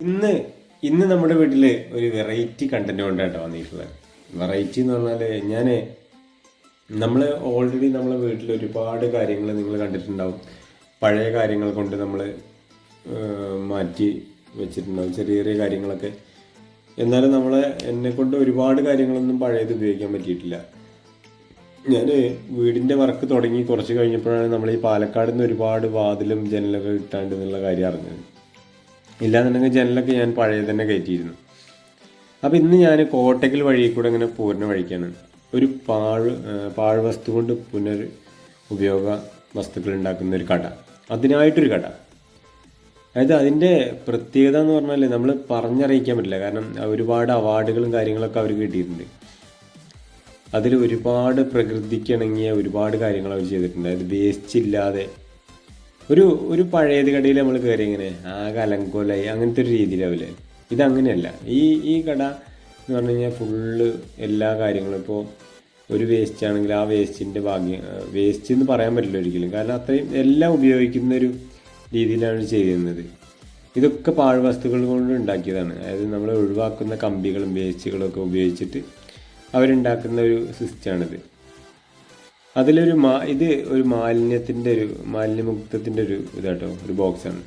ഇന്ന് ഇന്ന് നമ്മുടെ വീട്ടിൽ ഒരു വെറൈറ്റി കണ്ടന്റ് കൊണ്ടാട്ടോ വന്നിട്ടുള്ളത്. വെറൈറ്റി എന്ന് പറഞ്ഞാൽ ഞാൻ നമ്മൾ ഓൾറെഡി നമ്മളെ വീട്ടിൽ ഒരുപാട് കാര്യങ്ങൾ നിങ്ങൾ കണ്ടിട്ടുണ്ടാവും. പഴയ കാര്യങ്ങൾ കൊണ്ട് നമ്മൾ മാറ്റി വെച്ചിട്ടുണ്ടാവും. ചെറിയ ചെറിയ കാര്യങ്ങളൊക്കെ. എന്നാലും നമ്മളെ എന്നെ കൊണ്ട് ഒരുപാട് കാര്യങ്ങളൊന്നും പഴയത് ഉപയോഗിക്കാൻ പറ്റിയിട്ടില്ല. ഞാൻ വീടിന്റെ വർക്ക് തുടങ്ങി കുറച്ച് കഴിഞ്ഞപ്പോഴാണ് നമ്മൾ ഈ പാലക്കാട് നിന്ന് ഒരുപാട് വാതിലും ജനലൊക്കെ കിട്ടാണ്ട് എന്നുള്ള കാര്യം അറിഞ്ഞത്. ഇല്ലാന്നുണ്ടെങ്കിൽ ജനലൊക്കെ ഞാൻ പഴയ തന്നെ കയറ്റിയിരുന്നു. അപ്പോൾ ഇന്ന് ഞാൻ കോട്ടയ്ക്കൽ വഴി കൂടെ ഇങ്ങനെ പൂർണ വഴിക്കാണ്. ഒരു പാഴ് പാഴ് വസ്തു കൊണ്ട് പുനർ ഉപയോഗ വസ്തുക്കൾ ഉണ്ടാക്കുന്ന ഒരു കട. അതിനായിട്ടൊരു കട. അതായത് അതിന്റെ പ്രത്യേകത എന്ന് പറഞ്ഞാൽ നമ്മൾ പറഞ്ഞറിയിക്കാൻ പറ്റില്ല. കാരണം ഒരുപാട് അവാർഡുകളും കാര്യങ്ങളൊക്കെ അവർ കിട്ടിയിട്ടുണ്ട്. അതിൽ ഒരുപാട് പ്രകൃതിക്കിണങ്ങിയ ഒരുപാട് കാര്യങ്ങൾ അവർ ചെയ്തിട്ടുണ്ട്. അതായത് വേസ്റ്റ് ഇല്ലാതെ ഒരു ഒരു പഴയത് കടയിൽ നമ്മൾ കയറി ഇങ്ങനെ ആകെ അലങ്കോലായി അങ്ങനത്തെ ഒരു രീതിയിലാവില്ലേ? ഇതങ്ങനെയല്ല ഈ ഈ കട എന്ന് പറഞ്ഞു കഴിഞ്ഞാൽ ഫുള്ള് എല്ലാ കാര്യങ്ങളും ഇപ്പോൾ ഒരു വേസ്റ്റ് ആണെങ്കിൽ ആ വേസ്റ്റിന്റെ ഭാഗ്യം വേസ്റ്റ് എന്ന് പറയാൻ പറ്റില്ല ഒരിക്കലും. കാരണം അത്രയും എല്ലാം ഉപയോഗിക്കുന്ന ഒരു രീതിയിലാണ് ചെയ്യുന്നത് ഇതൊക്കെ പാഴ്വസ്തുക്കൾ കൊണ്ട് ഉണ്ടാക്കിയതാണ്. അതായത് നമ്മൾ ഒഴിവാക്കുന്ന കമ്പികളും വേസ്റ്റുകളും ഒക്കെ ഉപയോഗിച്ചിട്ട് അവരുണ്ടാക്കുന്ന ഒരു സിസ്റ്റമാണിത് അതിലൊരു മാ ഇത് ഒരു മാലിന്യത്തിന്റെ ഒരു മാലിന്യമുക്തത്തിന്റെ ഒരു ഇതാട്ടോ ഒരു ബോക്സാണ്.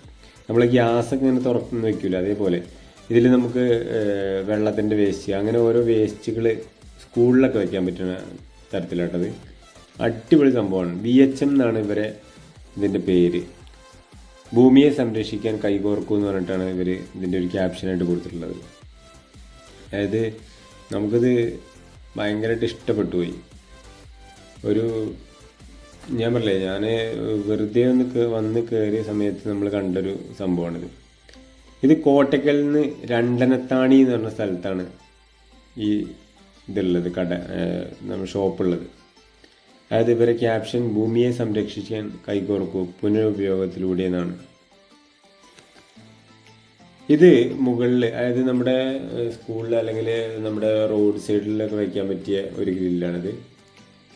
നമ്മൾ ഗ്യാസൊക്കെ ഇങ്ങനെ തുറന്ന് വെക്കില്ല അതേപോലെ. ഇതിൽ നമുക്ക് വെള്ളത്തിന്റെ വേസ്റ്റ് അങ്ങനെ ഓരോ വേസ്റ്റുകൾ സ്കൂളിലൊക്കെ വയ്ക്കാൻ പറ്റുന്ന തരത്തിലാട്ടത് അടിപൊളി സംഭവമാണ്. വി എച്ച് എം എന്നാണ് ഇവരെ ഇതിന്റെ പേര്. ഭൂമിയെ സംരക്ഷിക്കാൻ കൈകോർക്കൂ എന്ന് പറഞ്ഞിട്ടാണ് ഇവർ ഇതിന്റെ ഒരു ക്യാപ്ഷനായിട്ട് കൊടുത്തിട്ടുള്ളത്. അതായത് നമുക്കിത് ഭയങ്കരമായിട്ട് ഇഷ്ടപ്പെട്ടു പോയി. ഒരു ഞാൻ പറഞ്ഞില്ലേ ഞാൻ വെറുതെ ഒന്ന് വന്ന് കയറിയ സമയത്ത് നമ്മൾ കണ്ടൊരു സംഭവമാണിത്. ഇത് കോട്ടയ്ക്കലിൽ നിന്ന് രണ്ടനത്താണി എന്ന് പറഞ്ഞ സ്ഥലത്താണ് ഈ ഇതുള്ളത് കട നമ്മൾ ഷോപ്പുള്ളത്. അതായത് ഇവരെ ക്യാപ്ഷൻ ഭൂമിയെ സംരക്ഷിക്കാൻ കൈകോർക്കൂ പുനരുപയോഗത്തിലൂടെ എന്നാണ് ഇത് മുകളിൽ അതായത് നമ്മുടെ സ്കൂളിൽ അല്ലെങ്കിൽ നമ്മുടെ റോഡ് സൈഡിലൊക്കെ വയ്ക്കാൻ പറ്റിയ ഒരു ഗ്രില്ലാണിത്.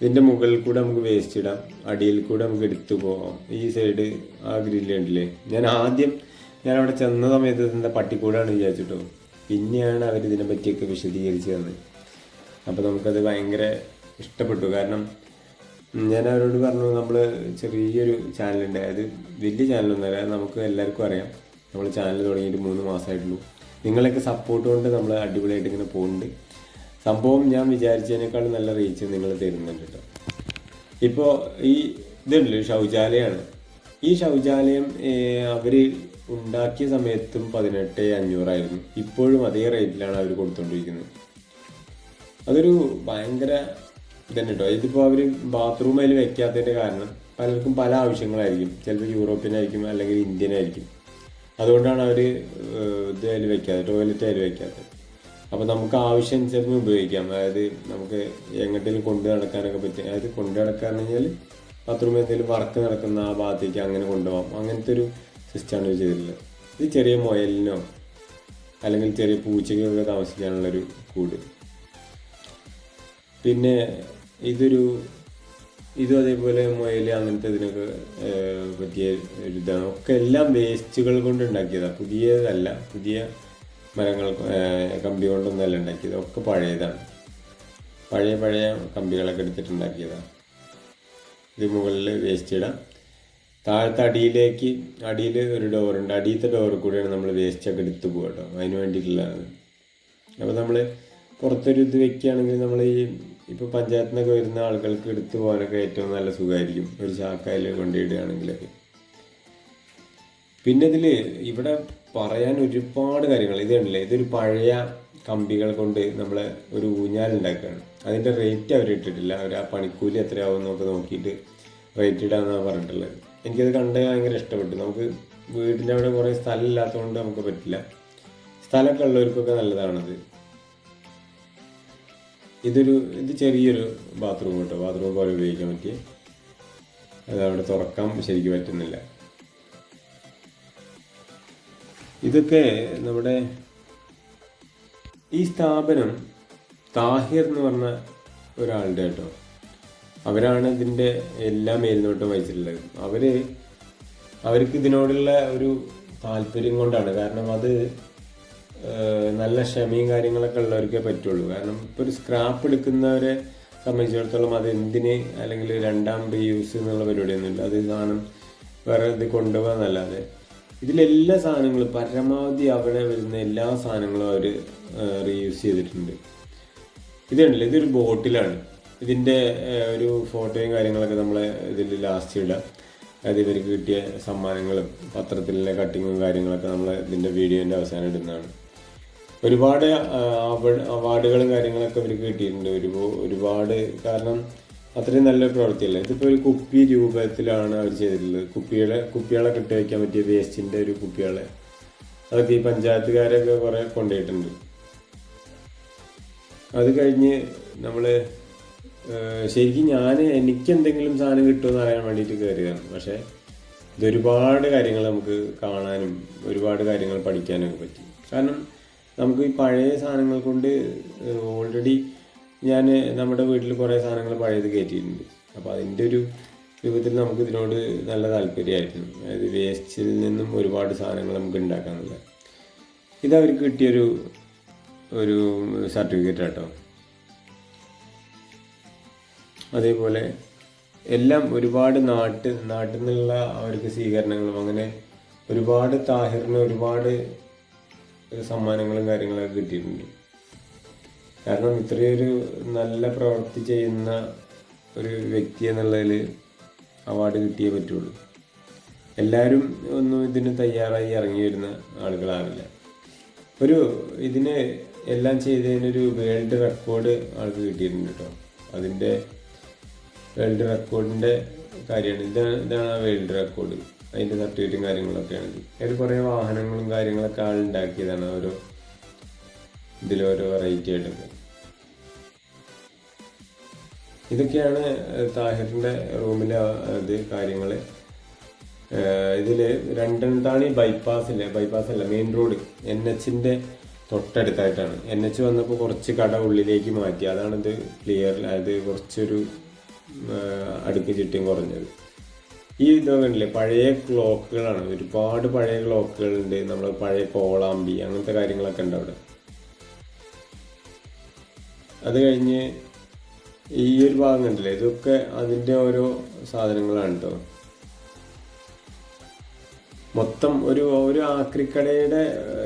ഇതിന്റെ മുകളിൽ കൂടെ നമുക്ക് വേസ്റ്റ് ഇടാം. അടിയിൽ കൂടെ നമുക്ക് എടുത്തു പോകാം ഈ സൈഡ് ആ ഗ്രില്ല് കണ്ടില്ലേ ഞാൻ ആദ്യം ഞാൻ അവിടെ ചെന്ന സമയത്ത് എന്താ പട്ടിക്കൂടാണ് വിചാരിച്ചിട്ടോ. പിന്നെയാണ് അവർ ഇതിനെ പറ്റിയൊക്കെ വിശദീകരിച്ച് തന്നത് അപ്പോൾ നമുക്കത് ഭയങ്കര ഇഷ്ടപ്പെട്ടു. കാരണം ഞാൻ അവരോട് പറഞ്ഞു നമ്മൾ ചെറിയൊരു ചാനലുണ്ട് അതായത് വലിയ ചാനലൊന്നുമല്ല നമുക്ക് എല്ലാവർക്കും അറിയാം. നമ്മൾ ചാനൽ തുടങ്ങിയിട്ട് മൂന്ന് മാസമായിട്ടുള്ളൂ. നിങ്ങളൊക്കെ സപ്പോർട്ട് കൊണ്ട് നമ്മൾ അടിപൊളിയായിട്ട് ഇങ്ങനെ പോകുന്നുണ്ട്. സംഭവം ഞാൻ വിചാരിച്ചതിനേക്കാൾ നല്ല റീച്ച് നിങ്ങൾ തരുന്നുണ്ട് കേട്ടോ ഇപ്പോൾ ഈ ഇതുണ്ട് ശൗചാലയമാണ് ഈ ശൗചാലയം അവർ ഉണ്ടാക്കിയ സമയത്തും പതിനെട്ട് അഞ്ഞൂറായിരുന്നു. ഇപ്പോഴും അതേ റേറ്റിലാണ് അവർ കൊടുത്തുകൊണ്ടിരിക്കുന്നത് അതൊരു ഭയങ്കര ഇതന്നെ കേട്ടോ ഇതിപ്പോൾ അവർ ബാത്റൂം അതിൽ വെക്കാത്തതിന്റെ കാരണം പലർക്കും പല ആവശ്യങ്ങളായിരിക്കും. ചിലപ്പോൾ യൂറോപ്യൻ ആയിരിക്കും അല്ലെങ്കിൽ ഇന്ത്യൻ ആയിരിക്കും അതുകൊണ്ടാണ് അവർ ഇത് അതിൽ വെക്കാത്തത് ടോയ്ലറ്റ് അതിൽ വെക്കാത്തത്. അപ്പോൾ നമുക്ക് ആവശ്യം അനുസരിച്ച് ഉപയോഗിക്കാം. അതായത് നമുക്ക് എങ്ങോട്ടെങ്കിലും കൊണ്ടു നടക്കാനൊക്കെ പറ്റും അതായത് കൊണ്ടു നടക്കാന്ന് കഴിഞ്ഞാൽ ബാത്റൂമിൽ എന്തെങ്കിലും വർക്ക് നടക്കുന്ന ആ ഭാഗത്തേക്ക് അങ്ങനെ കൊണ്ടുപോകാം. അങ്ങനത്തെ ഒരു സിസ്റ്റമാണ് ഇവർ ചെയ്തിട്ടുള്ളത്. ഇത് ചെറിയ മുയലിനോ അല്ലെങ്കിൽ ചെറിയ പൂച്ചയ്ക്കൊക്കെ താമസിക്കാനുള്ളൊരു കൂട്. പിന്നെ ഇതൊരു ഇതും അതേപോലെ മുയൽ അങ്ങനത്തെ ഇതിനൊക്കെ പറ്റിയ ഒരു ഇതാണ്. ഒക്കെ എല്ലാം വേസ്റ്റുകൾ കൊണ്ട് ഉണ്ടാക്കിയതാണ് പുതിയതല്ല പുതിയ മരങ്ങൾ കമ്പി കൊണ്ടൊന്നുമല്ല ഉണ്ടാക്കിയത്. ഒക്കെ പഴയതാണ്. പഴയ പഴയ കമ്പികളൊക്കെ എടുത്തിട്ടുണ്ടാക്കിയതാണ് ഇത് മുകളിൽ വേസ്റ്റ് ഇടാം. താഴത്തെ അടിയിലേക്ക് അടിയിൽ ഒരു ഡോറുണ്ട് അടിയത്തെ ഡോറിൽ കൂടെയാണ് നമ്മൾ വേസ്റ്റൊക്കെ എടുത്ത് പോകുക കേട്ടോ. അതിന് വേണ്ടിയിട്ടുള്ളതാണ്. അപ്പോൾ നമ്മൾ പുറത്തൊരു ഇത് വെക്കുകയാണെങ്കിൽ നമ്മൾ ഈ ഇപ്പോൾ പഞ്ചായത്തിൽ നിന്നൊക്കെ വരുന്ന ആളുകൾക്ക് എടുത്തു പോകാനൊക്കെ ഏറ്റവും നല്ല സുഖമായിരിക്കും. ഒരു ചാക്കയിൽ കൊണ്ടിടുകയാണെങ്കിലൊക്കെ പിന്നെ ഇതിൽ ഇവിടെ പറയാൻ ഒരുപാട് കാര്യങ്ങൾ. ഇത് കണ്ടില്ലേ? ഇതൊരു പഴയ കമ്പികൾ കൊണ്ട് നമ്മൾ ഒരു ഊഞ്ഞാൽ ഉണ്ടാക്കുകയാണ് അതിന്റെ റേറ്റ് അവർ ഇട്ടിട്ടില്ല. അവർ ആ പണിക്കൂലി എത്രയാവും എന്നൊക്കെ നോക്കിയിട്ട് റേറ്റ് ഇടാന്നാണ് പറഞ്ഞിട്ടുള്ളത്. എനിക്കത് കണ്ട് ഭയങ്കര ഇഷ്ടപ്പെട്ടു. നമുക്ക് വീടിന്റെ അവിടെ കുറേ സ്ഥലം ഇല്ലാത്തതുകൊണ്ട് നമുക്ക് പറ്റില്ല. സ്ഥലമൊക്കെ ഉള്ളവർക്കൊക്കെ നല്ലതാണത്. ഇതൊരു ഇത് ചെറിയൊരു ബാത്റൂം കേട്ടോ. ബാത്റൂം പോലെ ഉപയോഗിക്കാൻ പറ്റിയ. അത് അവിടെ തുറക്കാൻ ശരിക്കും പറ്റുന്നില്ല. ഇതൊക്കെ നമ്മുടെ ഈ സ്ഥാപനം താഹിർ എന്ന് പറഞ്ഞ ഒരാളുടെ കേട്ടോ. അവരാണ് ഇതിന്റെ എല്ലാ മേൽനോട്ടം വഹിച്ചിട്ടുള്ളത്. അവർ അവർക്ക് ഇതിനോടുള്ള ഒരു താല്പര്യം കൊണ്ടാണ്. കാരണം അത് നല്ല ക്ഷമയും കാര്യങ്ങളൊക്കെ ഉള്ളവർക്കേ പറ്റുള്ളൂ. കാരണം ഇപ്പോൾ ഒരു സ്ക്രാപ്പ് എടുക്കുന്നവരെ സംബന്ധിച്ചിടത്തോളം അത് എന്തിന് അല്ലെങ്കിൽ രണ്ടാം യൂസ് എന്നുള്ള പരിപാടിയൊന്നുമില്ല. അത് സാധനം വേറെ ഇത് കൊണ്ടുപോകാന്നല്ലാതെ. ഇതിലെല്ലാ സാധനങ്ങളും പരമാവധി അവിടെ വരുന്ന എല്ലാ സാധനങ്ങളും അവർ റീയൂസ് ചെയ്തിട്ടുണ്ട്. ഇതുണ്ടല്ലോ ഇതൊരു ബോട്ടിലാണ്. ഇതിന്റെ ഒരു ഫോട്ടോയും കാര്യങ്ങളൊക്കെ നമ്മൾ ഇതിൽ ലാസ്റ്റ് ഇടാം. അതായത് ഇവർക്ക് കിട്ടിയ സമ്മാനങ്ങളും പത്രത്തിലെ കട്ടിങ്ങും കാര്യങ്ങളൊക്കെ നമ്മൾ ഇതിന്റെ വീഡിയോന്റെ അവസാനം ഇടുന്നതാണ്. ഒരുപാട് അവാർഡ് അവാർഡുകളും കാര്യങ്ങളൊക്കെ ഇവർക്ക് കിട്ടിയിട്ടുണ്ട്. ഒരു ഒരുപാട് കാരണം അത്രയും നല്ല പ്രവൃത്തിയല്ലേ ഇതിപ്പോൾ ഒരു കുപ്പി രൂപത്തിലാണ് അവർ ചെയ്തിട്ടുള്ളത്. കുപ്പികളെ കുപ്പികളെ കെട്ടി വയ്ക്കാൻ പറ്റിയ വേസ്റ്റിന്റെ ഒരു കുപ്പികളെ. അതൊക്കെ ഈ പഞ്ചായത്തുകാരൊക്കെ കുറേ കൊണ്ടുപോയിട്ടുണ്ട്. അത് കഴിഞ്ഞ് നമ്മൾ ശരിക്കും ഞാൻ എനിക്ക് എന്തെങ്കിലും സാധനം കിട്ടുമെന്ന് അറിയാൻ വേണ്ടിയിട്ട് കയറിയതാണ് പക്ഷേ ഇതൊരുപാട് കാര്യങ്ങൾ നമുക്ക് കാണാനും ഒരുപാട് കാര്യങ്ങൾ പഠിക്കാനൊക്കെ പറ്റി. കാരണം നമുക്ക് ഈ പഴയ സാധനങ്ങൾ കൊണ്ട് ഓൾറെഡി ഞാൻ നമ്മുടെ വീട്ടിൽ കുറേ സാധനങ്ങൾ പഴയത് കയറ്റിയിട്ടുണ്ട്. അപ്പോൾ അതിന്റെ ഒരു രൂപത്തിൽ നമുക്ക് ഇതിനോട് നല്ല താല്പര്യമായിരുന്നു. അതായത് വേസ്റ്റിൽ നിന്നും ഒരുപാട് സാധനങ്ങൾ നമുക്ക് ഉണ്ടാക്കാനുള്ള ഇത് അവർക്ക് കിട്ടിയൊരു ഒരു സർട്ടിഫിക്കറ്റ് കേട്ടോ അതേപോലെ എല്ലാം ഒരുപാട് നാട്ട് നാട്ടിൽ നിന്നുള്ള അവർക്ക് സ്വീകരണങ്ങളും അങ്ങനെ ഒരുപാട് താഹിറിന് ഒരുപാട് സമ്മാനങ്ങളും കാര്യങ്ങളൊക്കെ കിട്ടിയിട്ടുണ്ട്. കാരണം ഇത്രയൊരു നല്ല പ്രവൃത്തി ചെയ്യുന്ന ഒരു വ്യക്തി എന്നുള്ളതിൽ അവാർഡ് കിട്ടിയേ പറ്റുള്ളൂ. എല്ലാവരും ഒന്നും ഇതിന് തയ്യാറായി ഇറങ്ങി വരുന്ന ആളുകളാവില്ല. ഒരു ഇതിന് എല്ലാം ചെയ്തതിനൊരു വേൾഡ് റെക്കോർഡ് ആൾക്ക് കിട്ടിയിട്ടുണ്ട് കേട്ടോ അതിന്റെ വേൾഡ് റെക്കോർഡിന്റെ കാര്യമാണ്. ഇതാണ് ഇതാണ് ആ വേൾഡ് റെക്കോർഡ് അതിന്റെ സർട്ടിഫിക്കറ്റും കാര്യങ്ങളൊക്കെയാണ് അതിൽ കുറേ വാഹനങ്ങളും കാര്യങ്ങളൊക്കെ ആൾ ഉണ്ടാക്കിയതാണ് ഓരോ ഇതിലോരോ വെറൈറ്റി ആയിട്ടൊക്കെ. ഇതൊക്കെയാണ് താഹിറിന്റെ റൂമിലെ ഇത് കാര്യങ്ങൾ ഇതിൽ രണ്ടെണ്ണത്താണ് ഈ ബൈപ്പാസില്ലേ? ബൈപ്പാസ് അല്ല മെയിൻ റോഡ്. എൻ എച്ചിന്റെ തൊട്ടടുത്തായിട്ടാണ്. എൻ എച്ച് വന്നപ്പോൾ കുറച്ച് കട ഉള്ളിലേക്ക് മാറ്റി. അതാണിത് ക്ലിയർ അതായത് കുറച്ചൊരു അടുക്ക് ചിട്ടിയും കുറഞ്ഞത്. ഈ ഇതൊക്കെ പഴയ ക്ലോക്കുകളാണ്. ഒരുപാട് പഴയ ക്ലോക്കുകളുണ്ട്. നമ്മൾ പഴയ കോളാമ്പി അങ്ങനത്തെ കാര്യങ്ങളൊക്കെ ഉണ്ട് അവിടെ. അത് കഴിഞ്ഞ് ഈ ഒരു ഭാഗം കണ്ടില്ലേ? ഇതൊക്കെ അതിന്റെ ഓരോ സാധനങ്ങളാണ് കേട്ടോ മൊത്തം ഒരു ഒരു ആക്രിക്കടയുടെ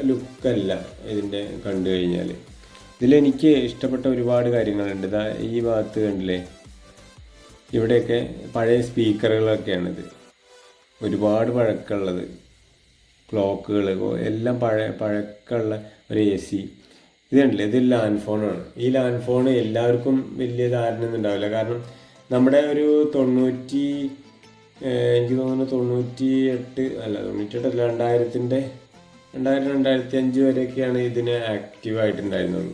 ലുക്കല്ല ഇതിന്റെ കണ്ടു കഴിഞ്ഞാൽ ഇതിലെനിക്ക് ഇഷ്ടപ്പെട്ട ഒരുപാട് കാര്യങ്ങളുണ്ട്. ഇതാ ഈ ഭാഗത്ത് കണ്ടില്ലേ? ഇവിടെയൊക്കെ പഴയ സ്പീക്കറുകളൊക്കെയാണിത്. ഒരുപാട് പഴക്കമുള്ളത്. ക്ലോക്കുകൾ എല്ലാം പഴയ പഴക്കമുള്ള ഒരു എ സി. ഇത് ഇത് ലാൻഡ് ഫോണാണ് ഈ ലാൻഡ് ഫോൺ എല്ലാവർക്കും വലിയ ധാരണയൊന്നും ഉണ്ടാവില്ല. കാരണം നമ്മുടെ ഒരു തൊണ്ണൂറ്റി എനിക്ക് തോന്നുന്നു തൊണ്ണൂറ്റി എട്ട് അല്ല തൊണ്ണൂറ്റി എട്ടല്ല രണ്ടായിരത്തിന്റെ രണ്ടായിരം രണ്ടായിരത്തി അഞ്ച് വരെയൊക്കെയാണ് ഇതിന് ആക്റ്റീവായിട്ടുണ്ടായിരുന്നത്.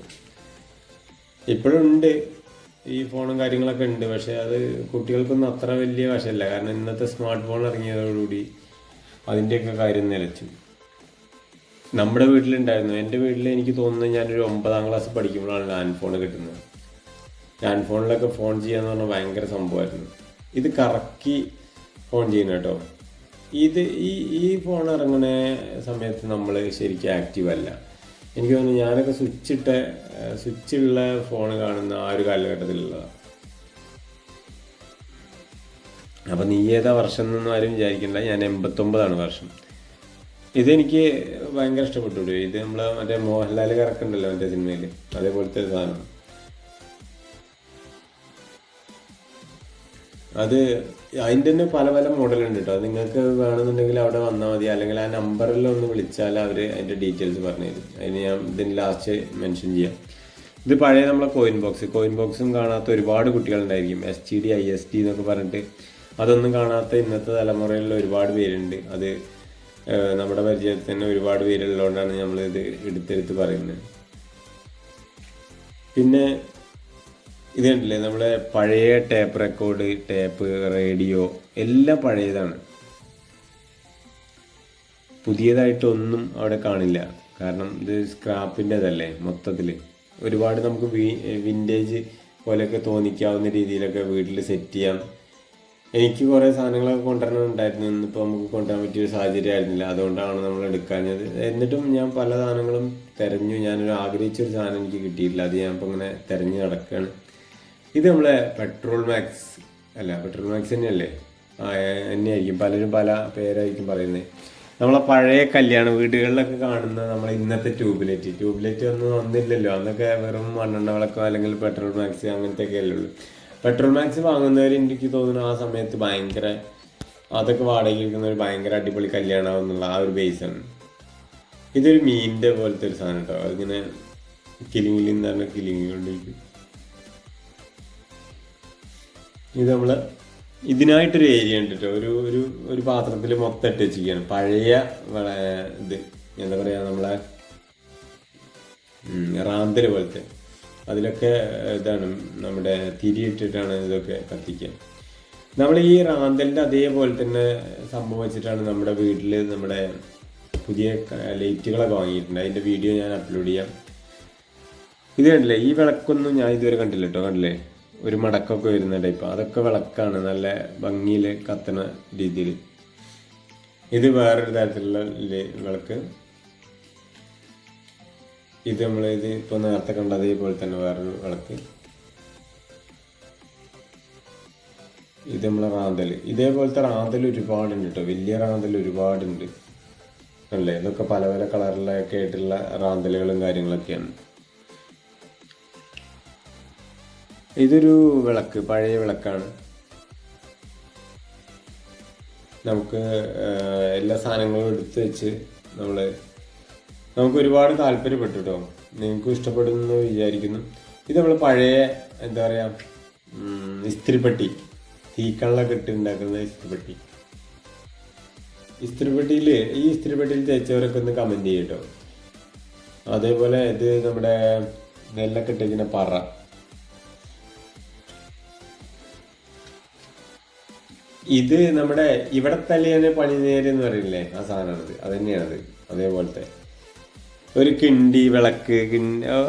ഇപ്പോഴുണ്ട് ഈ ഫോണും കാര്യങ്ങളൊക്കെ ഉണ്ട്. പക്ഷേ അത് കുട്ടികൾക്കൊന്നും അത്ര വലിയ വശമല്ല. കാരണം ഇന്നത്തെ സ്മാർട്ട് ഫോൺ ഇറങ്ങിയതോടുകൂടി അതിന്റെയൊക്കെ കാര്യം നിലച്ചു. നമ്മുടെ വീട്ടിലുണ്ടായിരുന്നു. എന്റെ വീട്ടിൽ എനിക്ക് തോന്നുന്നത് ഞാനൊരു ഒമ്പതാം ക്ലാസ് പഠിക്കുമ്പോഴാണ് ലാൻഡ് ഫോൺ കിട്ടുന്നത്. ലാൻഡ് ഫോണിലൊക്കെ ഫോൺ ചെയ്യാന്ന് പറഞ്ഞാൽ ഭയങ്കര സംഭവമായിരുന്നു. ഇത് കറക്കി ഫോൺ ചെയ്യുന്ന കേട്ടോ. ഇത് ഈ ഈ ഫോൺ ഇറങ്ങുന്ന സമയത്ത് നമ്മൾ ശരിക്കും ആക്റ്റീവ് അല്ല. എനിക്ക് തോന്നുന്നു ഞാനൊക്കെ സ്വിച്ച് ഇട്ട സ്വിച്ചുള്ള ഫോൺ കാണുന്ന ആ ഒരു കാലഘട്ടത്തിലുള്ളതാണ് അപ്പം നീ ഏതാ വർഷം എന്നൊന്നും ആരും വിചാരിക്കണ്ട. ഞാൻ എൺപത്തൊമ്പതാണ് വർഷം. ഇതെനിക്ക് ഭയങ്കര ഇഷ്ടപ്പെട്ടു. ഇത് നമ്മൾ മറ്റേ മോഹൻലാൽ കറക്കുണ്ടല്ലോ മറ്റേ സിനിമയിൽ അതേപോലത്തെ ഒരു സാധനം. അത് അതിന്റെ തന്നെ പല പല മോഡലുണ്ട് കേട്ടോ നിങ്ങൾക്ക് വേണമെന്നുണ്ടെങ്കിൽ അവിടെ വന്നാൽ മതി. അല്ലെങ്കിൽ ആ നമ്പറിൽ ഒന്ന് വിളിച്ചാൽ അവർ അതിന്റെ ഡീറ്റെയിൽസ് പറഞ്ഞു തരും. അതിന് ഞാൻ ഇതിന് ലാസ്റ്റ് മെൻഷൻ ചെയ്യാം. ഇത് പഴയ നമ്മളെ കോയിൻ ബോക്സ് കോയിൻ ബോക്സും കാണാത്ത ഒരുപാട് കുട്ടികളുണ്ടായിരിക്കും. S T D I S T എന്നൊക്കെ പറഞ്ഞിട്ട് അതൊന്നും കാണാത്ത ഇന്നത്തെ തലമുറയിലുള്ള ഒരുപാട് പേരുണ്ട്. അത് നമ്മുടെ പരിചയത്തിൽ തന്നെ ഒരുപാട് പേരുള്ളതുകൊണ്ടാണ് നമ്മളിത് എടുത്തെടുത്ത് പറയുന്നത്. പിന്നെ ഇത് കണ്ടില്ലേ നമ്മുടെ പഴയ ടേപ്പ് റെക്കോർഡ് ടേപ്പ് റേഡിയോ എല്ലാം പഴയതാണ്. പുതിയതായിട്ടൊന്നും അവിടെ കാണില്ല. കാരണം ഇത് സ്ക്രാപ്പിന്റെ അതല്ലേ മൊത്തത്തിൽ ഒരുപാട് നമുക്ക് വിന്റേജ് പോലെയൊക്കെ തോന്നിക്കാവുന്ന രീതിയിലൊക്കെ വീട്ടിൽ സെറ്റ് ചെയ്യാൻ എനിക്ക് കുറേ സാധനങ്ങളൊക്കെ കൊണ്ടുവരണമുണ്ടായിരുന്നു ഇന്നിപ്പോൾ നമുക്ക് കൊണ്ടുവരാൻ പറ്റിയ ഒരു സാഹചര്യം ആയിരുന്നില്ല. അതുകൊണ്ടാണ് നമ്മൾ എടുക്കാഞ്ഞത്. എന്നിട്ടും ഞാൻ പല സാധനങ്ങളും തിരഞ്ഞു. ഞാനൊരു ആഗ്രഹിച്ചൊരു സാധനം എനിക്ക് കിട്ടിയിട്ടില്ല. അത് ഞാൻ ഇപ്പോൾ ഇങ്ങനെ തിരഞ്ഞു നടക്കുകയാണ് ഇത് നമ്മളെ പെട്രോൾ മാക്സ് അല്ല പെട്രോൾ മാക്സ് തന്നെയല്ലേ? തന്നെയായിരിക്കും. പലരും പല പേരായിരിക്കും പറയുന്നത്. നമ്മളെ പഴയ കല്യാണ വീടുകളിലൊക്കെ കാണുന്ന നമ്മളെ ഇന്നത്തെ ട്യൂബ്ലൈറ്റ്. ട്യൂബ്ലൈറ്റ് ഒന്നും വന്നില്ലല്ലോ. അന്നൊക്കെ വെറും മണ്ണെണ്ണ വിളക്കോ അല്ലെങ്കിൽ പെട്രോൾ മാക്സ് അങ്ങനത്തെ ഒക്കെ അല്ലേ ഉള്ളൂ. പെട്രോൾ മാക്സ് വാങ്ങുന്നവർ എനിക്ക് തോന്നുന്നു ആ സമയത്ത് ഭയങ്കര അതൊക്കെ വാടകയ്ക്ക് ഒരു ഭയങ്കര അടിപൊളി കല്യാണം എന്നുള്ള ആ ഒരു ബേസാണ് ഇതൊരു മീനിന്റെ പോലത്തെ ഒരു സാധനം കേട്ടോ. അതിങ്ങനെ കിലിങ്ങിലിന്ന് പറഞ്ഞ കിലിങ്ങി കൊണ്ടിരിക്കും. ഇത് നമ്മൾ ഇതിനായിട്ടൊരു ഏരിയ ഉണ്ട് കേട്ടോ. ഒരു ഒരു ഒരു പാത്രത്തിൽ മൊത്തം ഇട്ട് വെച്ചിരിക്കുകയാണ്. പഴയ ഇത്. എന്താ പറയാ നമ്മളെ റാന്തൽ പോലത്തെ. അതിലൊക്കെ ഇതാണ് നമ്മുടെ തിരിയിട്ടിട്ടാണ് ഇതൊക്കെ കത്തിക്കുക. നമ്മൾ ഈ റാന്തലിന്റെ അതേപോലെ തന്നെ സംഭവം വെച്ചിട്ടാണ് നമ്മുടെ വീട്ടിൽ നമ്മുടെ പുതിയ ലൈറ്റുകളൊക്കെ വാങ്ങിയിട്ടുണ്ട്. അതിന്റെ വീഡിയോ ഞാൻ അപ്ലോഡ് ചെയ്യാം. ഇത് കണ്ടില്ലേ? ഈ വിളക്കൊന്നും ഞാൻ ഇതുവരെ കണ്ടില്ല കേട്ടോ. കണ്ടില്ലേ? ഒരു മടക്കൊക്കെ വരുന്ന ടൈപ്പ്. അതൊക്കെ വിളക്കാണ് നല്ല ഭംഗിയിൽ കത്തണ രീതിയിൽ. ഇത് വേറൊരു തരത്തിലുള്ള വിളക്ക്. ഇത് നമ്മൾ ഇത് ഇപ്പൊ നേരത്തെ കണ്ട അതേപോലെ തന്നെ വേറൊരു വിളക്ക്. ഇത് നമ്മളെ റാന്തൽ. ഇതേപോലത്തെ റാന്തൽ ഒരുപാടുണ്ട് കേട്ടോ വലിയ റാന്തൽ ഒരുപാടുണ്ട്. അല്ലേ? ഇതൊക്കെ പല പല കളറിലൊക്കെ ആയിട്ടുള്ള റാന്തലുകളും കാര്യങ്ങളൊക്കെയാണ്. ഇതൊരു വിളക്ക് പഴയ വിളക്കാണ്. നമുക്ക് എല്ലാ സാധനങ്ങളും എടുത്തു വെച്ച് നമ്മൾ നമുക്ക് ഒരുപാട് താല്പര്യപ്പെട്ടു കേട്ടോ നിങ്ങൾക്കും ഇഷ്ടപ്പെടുന്നു എന്ന് വിചാരിക്കുന്നു. ഇത് നമ്മൾ പഴയ എന്താ പറയുക ഇസ്തിരിപ്പെട്ടി. തീക്കള്ളൊക്കെ ഇട്ട് ഉണ്ടാക്കുന്ന ഇസ്തിരിപ്പെട്ടി. ഇസ്തിരിപ്പെട്ടിയിൽ ഈ ഇസ്തിരിപ്പെട്ടിയിൽ തേച്ചവരൊക്കെ ഒന്ന് കമന്റ് ചെയ്യട്ടോ. അതേപോലെ ഇത് നമ്മുടെ നെല്ലൊക്കെ ഇട്ടിരിക്കുന്ന പറ. ഇത് നമ്മുടെ ഇവിടെ തലേനെ പണി നേരെന്ന് പറയില്ലേ ആ സാധനമാണത്. അത് തന്നെയാണത്. അതേപോലത്തെ. ഒരു കിണ്ടി വിളക്ക്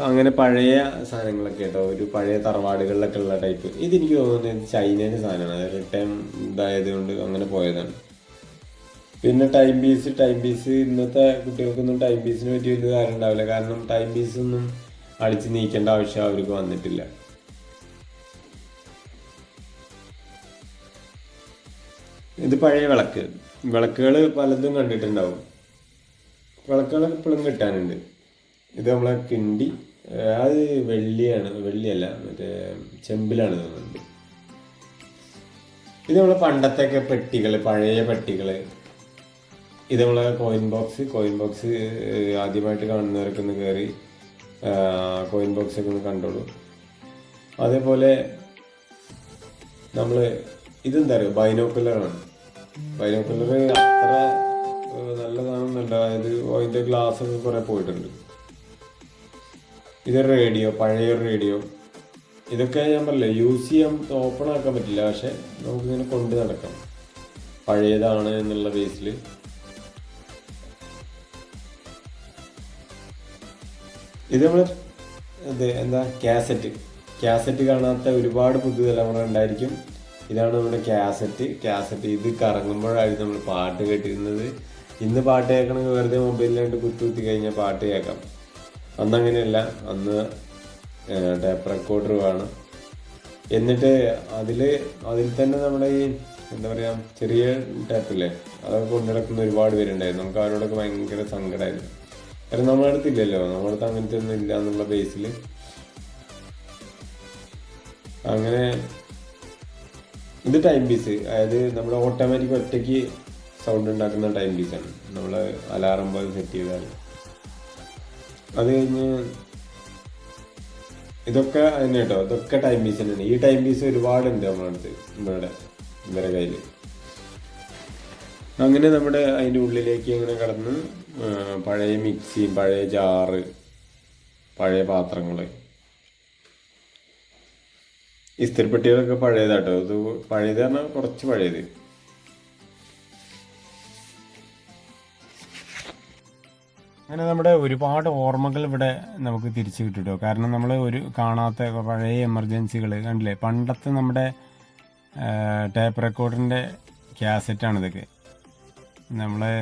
അങ്ങനെ പഴയ സാധനങ്ങളൊക്കെ കേട്ടോ. ഒരു പഴയ തറവാടുകളിലൊക്കെ ഉള്ള ടൈപ്പ് ഇതെനിക്ക് തോന്നുന്നത് ചൈനയുടെ സാധനമാണ്. അത് റിട്ടേൺ ഇതായത് കൊണ്ട് അങ്ങനെ പോയതാണ്. പിന്നെ ടൈം പീസ് ടൈം പീസ് ഇന്നത്തെ കുട്ടികൾക്കൊന്നും ടൈം പീസിനെ പറ്റി വലിയ കാര്യം ഉണ്ടാവില്ല. കാരണം ടൈം പീസ് ഒന്നും അടിച്ച് നീക്കേണ്ട ആവശ്യം അവർക്ക് വന്നിട്ടില്ല. ഇത് പഴയ വിളക്ക്. വിളക്കുകൾ പലതും കണ്ടിട്ടുണ്ടാവും. വിളക്കുകൾ ഇപ്പോഴും കിട്ടാനുണ്ട്. ഇത് നമ്മളെ കിണ്ടി അത് വെള്ളിയാണ് വെള്ളിയല്ല മറ്റേ ചെമ്പിലാണ് തോന്നുന്നുണ്ട്. ഇത് നമ്മളെ പണ്ടത്തെയൊക്കെ പെട്ടികൾ പഴയ പെട്ടികൾ ഇത് നമ്മളെ കോയിൻ ബോക്സ് കോയിൻ ബോക്സ് ആദ്യമായിട്ട് കാണുന്നവരൊക്കെ ഒന്ന് കയറി കോയിൻ ബോക്സ് ഒക്കെ ഒന്ന് കണ്ടോളൂ. അതേപോലെ നമ്മൾ ഇതെന്താ പറയുക ബൈനോക്കുലറാണ്. ബൈനോക്കുലർ അത്ര നല്ലതാണെന്നുണ്ട്. അതായത് അതിന്റെ ഗ്ലാസ് ഒക്കെ കുറെ പോയിട്ടുണ്ട്. ഇത് റേഡിയോ പഴയ റേഡിയോ ഇതൊക്കെ ഞാൻ പറഞ്ഞില്ല യൂസ് ചെയ്യാൻ ഓപ്പൺ ആക്കാൻ പറ്റില്ല. പക്ഷെ നമുക്കിങ്ങനെ കൊണ്ട് നടക്കാം. പഴയതാണ് എന്നുള്ള ബേസിൽ ഇത് നമ്മൾ ഇത് എന്താ കാസറ്റ് കാസറ്റ് കാണാത്ത ഒരുപാട് പുതുതലമുറ ഉണ്ടായിരിക്കും. ഇതാണ് നമ്മുടെ കാസറ്റ് കാസറ്റ് ഇത് കറങ്ങുമ്പോഴായിരുന്നു നമ്മൾ പാട്ട് കേട്ടിരുന്നത്. ഇന്ന് പാട്ട് കേൾക്കണമെങ്കിൽ വെറുതെ മൊബൈലിലായിട്ട് കുത്തി കുത്തി കഴിഞ്ഞാൽ പാട്ട് കേൾക്കാം. അന്ന് അങ്ങനെയല്ല അന്ന് ടേപ്പ് റെക്കോർഡർ വേണം. എന്നിട്ട് അതിൽ അതിൽ തന്നെ നമ്മുടെ ഈ എന്താ പറയുക ചെറിയ ടാപ്പില്ലേ അതൊക്കെ കൊണ്ടു നടക്കുന്ന ഒരുപാട് പേരുണ്ടായിരുന്നു. നമുക്ക് അവരോടൊക്കെ ഭയങ്കര സങ്കടമായിരുന്നു കാരണം നമ്മുടെ അടുത്ത് ഇല്ലല്ലോ നമ്മുടെ അടുത്ത് അങ്ങനത്തെ ഒന്നും ഇല്ല എന്നുള്ള ബേസിൽ അങ്ങനെ ഇത് ടൈം പീസ് അതായത് നമ്മുടെ ഓട്ടോമാറ്റിക് ഒറ്റയ്ക്ക് സൗണ്ട് ഉണ്ടാക്കുന്ന ടൈം പീസാണ് നമ്മൾ അലാറം പോലെ സെറ്റ് ചെയ്താൽ അത് കഴിഞ്ഞ് ഇതൊക്കെ തന്നെ കേട്ടോ. ഇതൊക്കെ ടൈം പീസ് തന്നെയാണ് ഈ ടൈം പീസ് ഒരുപാടുണ്ട് നമ്മുടെ അടുത്ത് ഇവിടെ ഇവരുടെ കയ്യിൽ അങ്ങനെ നമ്മുടെ അതിന്റെ ഉള്ളിലേക്ക് ഇങ്ങനെ കടന്ന് പഴയ മിക്സി പഴയ ജാറ് പഴയ പാത്രങ്ങൾ ഇസ്തിരിപ്പെട്ടികളൊക്കെ പഴയതാട്ടോ. ഇത് പഴയത് പറഞ്ഞാൽ കുറച്ച് പഴയത്. അങ്ങനെ നമ്മുടെ ഒരുപാട് ഓർമ്മകൾ ഇവിടെ നമുക്ക് തിരിച്ചു കിട്ടിട്ടോ. കാരണം നമ്മൾ ഒരു കാണാത്ത പഴയ എമർജൻസികൾ കണ്ടില്ലേ? പണ്ടത്തെ നമ്മുടെ ടേപ്പ് റെക്കോർഡിന്റെ ക്യാസറ്റാണ് ഇതൊക്കെ. നമ്മളെ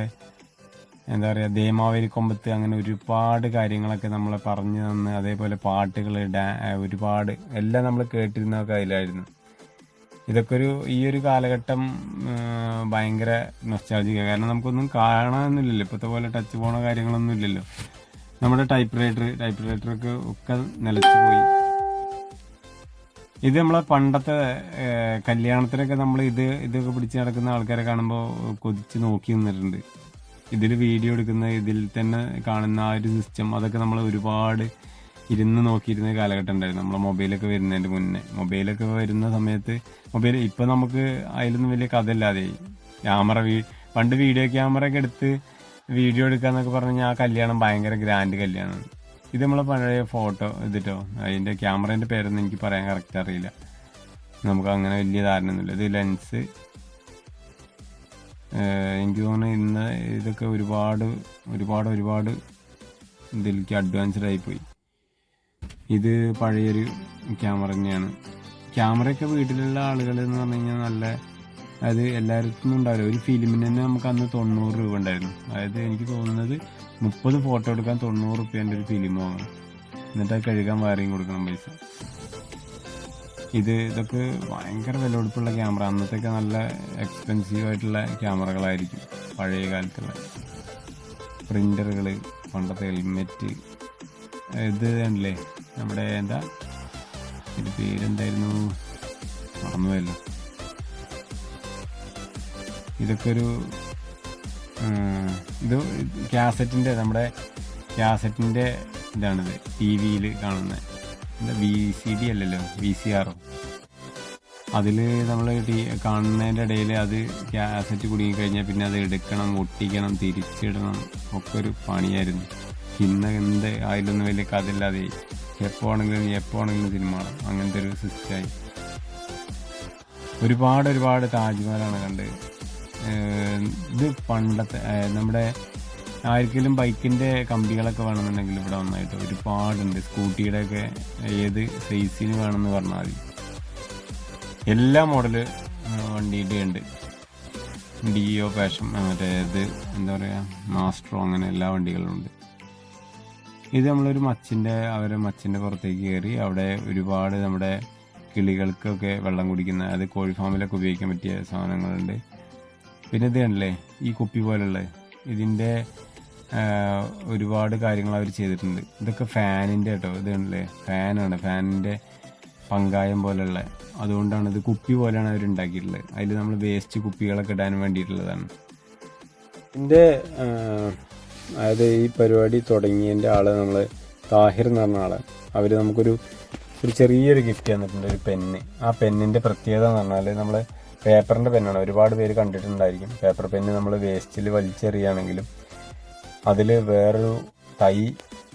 എന്താ പറയുക ദേമാവേലി കൊമ്പത്ത് അങ്ങനെ ഒരുപാട് കാര്യങ്ങളൊക്കെ നമ്മൾ പറഞ്ഞു തന്ന് അതേപോലെ പാട്ടുകൾ ഡാ ഒരുപാട് എല്ലാം നമ്മൾ കേട്ടിരുന്നതൊക്കെ അതിലായിരുന്നു ഇതൊക്കെ ഒരു ഈ ഒരു കാലഘട്ടം ഭയങ്കര നൊസ്റ്റാൾജിക്ക കാരണം നമുക്കൊന്നും കാണാനൊന്നുമില്ലല്ലോ. ഇപ്പോഴത്തെ പോലെ ടച്ച് പോണ കാര്യങ്ങളൊന്നും ഇല്ലല്ലോ. നമ്മുടെ ടൈപ്പ് റൈറ്റർ ടൈപ്പ് റൈറ്ററൊക്കെ ഒക്കെ നിലച്ചു പോയി. ഇത് നമ്മളെ പണ്ടത്തെ കല്യാണത്തിനൊക്കെ നമ്മൾ ഇത് ഇതൊക്കെ പിടിച്ച് നടക്കുന്ന ആൾക്കാരെ കാണുമ്പോൾ കൊതിച്ച് നോക്കി നിന്നിട്ടുണ്ട്. ഇതിൽ വീഡിയോ എടുക്കുന്ന ഇതിൽ തന്നെ കാണുന്ന ആ ഒരു സിസ്റ്റം അതൊക്കെ നമ്മൾ ഒരുപാട് ഇരുന്ന് നോക്കിയിരുന്ന കാലഘട്ടം ഉണ്ടായിരുന്നു നമ്മളെ മൊബൈലൊക്കെ വരുന്നതിന്റെ മുന്നേ. മൊബൈലൊക്കെ വരുന്ന സമയത്ത് മൊബൈൽ ഇപ്പം നമുക്ക് അതിലൊന്നും വലിയ കഥയില്ലാതെ ക്യാമറ വീ പണ്ട് വീഡിയോ ക്യാമറ ഒക്കെ എടുത്ത് വീഡിയോ എടുക്കാന്നൊക്കെ പറഞ്ഞു കഴിഞ്ഞാൽ ആ കല്യാണം ഭയങ്കര ഗ്രാൻഡ് കല്യാണമാണ്. ഇത് നമ്മളെ പഴയ ഫോട്ടോ ഇതിട്ടോ അതിന്റെ ക്യാമറേന്റെ പേരൊന്നും എനിക്ക് പറയാൻ കറക്റ്റ് അറിയില്ല. നമുക്ക് അങ്ങനെ വലിയ ധാരണയൊന്നുമില്ല ഇത് ലെൻസ് എനിക്ക് തോന്നുന്നു ഇന്ന് ഇതൊക്കെ ഒരുപാട് ഒരുപാട് ഒരുപാട് ഇതിലേക്ക് അഡ്വാൻസ്ഡ് ആയിപ്പോയി ഇത് പഴയൊരു ക്യാമറ തന്നെയാണ്. ക്യാമറയൊക്കെ വീട്ടിലുള്ള ആളുകൾ എന്ന് പറഞ്ഞു കഴിഞ്ഞാൽ നല്ല അതായത് എല്ലായിടത്തും ഉണ്ടാവില്ല. ഒരു ഫിലിമിന് തന്നെ നമുക്ക് അന്ന് തൊണ്ണൂറ് രൂപ ഉണ്ടായിരുന്നു. അതായത് എനിക്ക് തോന്നുന്നത് മുപ്പത് ഫോട്ടോ എടുക്കാൻ തൊണ്ണൂറ് റുപ്യേന്റെ ഒരു ഫിലിം വാങ്ങണം. എന്നിട്ട് അത് കഴുകാൻ വേറെയും കൊടുക്കണം പൈസ. ഇത് ഇതൊക്കെ ഭയങ്കര വിലപിടിപ്പുള്ള ക്യാമറ അന്നത്തെയൊക്കെ നല്ല എക്സ്പെൻസീവ് ആയിട്ടുള്ള ക്യാമറകളായിരിക്കും പഴയ കാലത്തുള്ള പ്രിന്ററുകൾ പണ്ടത്തെ ഹെൽമെറ്റ് ഇത് കണ്ടില്ലേ? നമ്മുടെ എന്താ? ഇത് പേരെന്തായിരുന്നു? മറന്നുപോയല്ലോ. ഇതൊക്കെ ഒരു ഇത് കാസറ്റിന്റെ നമ്മുടെ കാസറ്റിന്റെ ഇതാണിത് ടി വിയിൽ കാണുന്നത് എന്താ? വി സി ഡി അല്ലല്ലോ വി സി ആറോ അതിൽ നമ്മൾ ടി കാണുന്നതിന്റെ ഇടയിൽ അത് കാസറ്റ് കുടുങ്ങിക്കഴിഞ്ഞാൽ പിന്നെ അത് എടുക്കണം ഒട്ടിക്കണം തിരിച്ചിടണം. ഒക്കെ ഒരു പണിയായിരുന്നു. ഇന്ന് എന്ത് ആയിട്ടൊന്നും വലിയ കഥയില്ലാതെ എപ്പോൾ ആണെങ്കിലും എപ്പോൾ ആണെങ്കിലും സിനിമ അങ്ങനത്തെ ഒരു സിസ്റ്റമായി ഒരുപാട് ഒരുപാട് താജ്മഹലാണ് കണ്ട് ഇത് പണ്ടത്തെ നമ്മുടെ ആർക്കെങ്കിലും ബൈക്കിന്റെ കമ്പികളൊക്കെ വേണമെന്നുണ്ടെങ്കിൽ ഇവിടെ വന്നായിട്ട് ഒരുപാടുണ്ട്. സ്കൂട്ടിയുടെ ഒക്കെ ഏത് സൈസിന് വേണമെന്ന് പറഞ്ഞാൽ മതി. എല്ലാ മോഡൽ വണ്ടിയുടെ ഉണ്ട്. ഡിഒ പാഷൻ മറ്റേ ഇത് എന്താ പറയുക മാസ്ട്രോ അങ്ങനെ എല്ലാ വണ്ടികളും ഉണ്ട്. ഇത് നമ്മളൊരു മച്ചിന്റെ അവരെ മച്ചിന്റെ പുറത്തേക്ക് കയറി അവിടെ ഒരുപാട് നമ്മുടെ കിളികൾക്കൊക്കെ വെള്ളം കുടിക്കുന്ന അത് കോഴി ഫാമിലൊക്കെ ഉപയോഗിക്കാൻ പറ്റിയ സാധനങ്ങളുണ്ട്. പിന്നെ ഇത് കണ്ടില്ലേ ഈ കുപ്പി പോലുള്ള ഇതിന്റെ ഒരുപാട് കാര്യങ്ങൾ അവർ ചെയ്തിട്ടുണ്ട്. ഇതൊക്കെ ഫാനിന്റെ കേട്ടോ ഇത് കണ്ടില്ലേ? ഫാനാണ് ഫാനിന്റെ പങ്കായം പോലുള്ള. അതുകൊണ്ടാണ് ഇത് കുപ്പി പോലെയാണ് അവർ ഉണ്ടാക്കിയിട്ടുള്ളത്. അതിൽ നമ്മൾ വേസ്റ്റ് കുപ്പികളൊക്കെ ഇടാൻ വേണ്ടിയിട്ടുള്ളതാണ്. ഇതിന്റെ അതായത് ഈ പരിപാടി തുടങ്ങിയതിന്റെ ആൾ നമ്മൾ താഹിർ എന്ന് പറഞ്ഞ ആൾ. അവർ നമുക്കൊരു ഒരു ചെറിയൊരു ഗിഫ്റ്റ് തന്നിട്ടുണ്ട് ഒരു പെന്ന്. ആ പെന്നിന്റെ പ്രത്യേകത എന്ന് പറഞ്ഞാൽ നമ്മൾ പേപ്പറിന്റെ പെന്നാണ് ഒരുപാട് പേര് കണ്ടിട്ടുണ്ടായിരിക്കും. പേപ്പർ പെന്ന് നമ്മൾ വേസ്റ്റിൽ വലിച്ചെറിയുകയാണെങ്കിലും അതിൽ വേറൊരു തൈ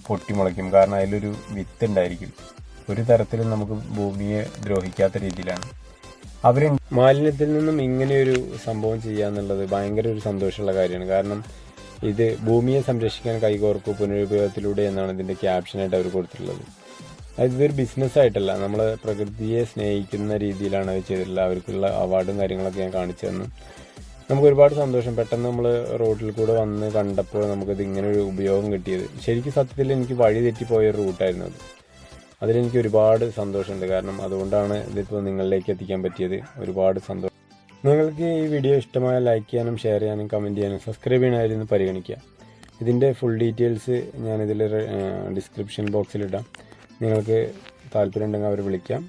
പൊട്ടിമുളയ്ക്കും. കാരണം അതിലൊരു വിത്ത് ഉണ്ടായിരിക്കും. ഒരു തരത്തിലും നമുക്ക് ഭൂമിയെ ദ്രോഹിക്കാത്ത രീതിയിലാണ്. അവർ മാലിന്യത്തിൽ നിന്നും ഇങ്ങനെയൊരു സംഭവം ചെയ്യുക എന്നുള്ളത് ഭയങ്കര ഒരു സന്തോഷമുള്ള കാര്യമാണ്. കാരണം ഇത് ഭൂമിയെ സംരക്ഷിക്കാൻ കൈകോർക്കൂ പുനരുപയോഗത്തിലൂടെ എന്നാണ് ഇതിന്റെ ക്യാപ്ഷനായിട്ട് അവർ കൊടുത്തിട്ടുള്ളത്. ഇതൊരു ബിസിനസ് ആയിട്ടല്ല. നമ്മൾ പ്രകൃതിയെ സ്നേഹിക്കുന്ന രീതിയിലാണ് അവർ ചെയ്തിട്ടുള്ളത്. അവർക്കുള്ള അവാർഡും കാര്യങ്ങളൊക്കെ ഞാൻ കാണിച്ചു തന്നു. നമുക്ക് ഒരുപാട് സന്തോഷം. പെട്ടെന്ന് നമ്മൾ റോഡിൽ കൂടെ വന്ന് കണ്ടപ്പോൾ നമുക്കത് ഇങ്ങനെ ഒരു ഉപയോഗം കിട്ടിയത്. ശരിക്കും സത്യത്തിൽ എനിക്ക് വഴി തെറ്റിപ്പോയ ഒരു റൂട്ടായിരുന്നു അത്. അതിലെനിക്ക് ഒരുപാട് സന്തോഷമുണ്ട്. കാരണം അതുകൊണ്ടാണ് ഇതിപ്പോൾ നിങ്ങളിലേക്ക് എത്തിക്കാൻ പറ്റിയത്. ഒരുപാട് സന്തോഷം. നിങ്ങൾക്ക് ഈ വീഡിയോ ഇഷ്ടമായ ലൈക്ക് ചെയ്യാനും ഷെയർ ചെയ്യാനും കമന്റ് ചെയ്യാനും സബ്സ്ക്രൈബ് ചെയ്യാനായിരുന്നു പരിഗണിക്കുക. ഇതിന്റെ ഫുൾ ഡീറ്റെയിൽസ് ഞാനിതിൽ ഡിസ്ക്രിപ്ഷൻ ബോക്സിലിടാം നിങ്ങൾക്ക് താല്പര്യം ഉണ്ടെങ്കിൽ അവർ വിളിക്കാം.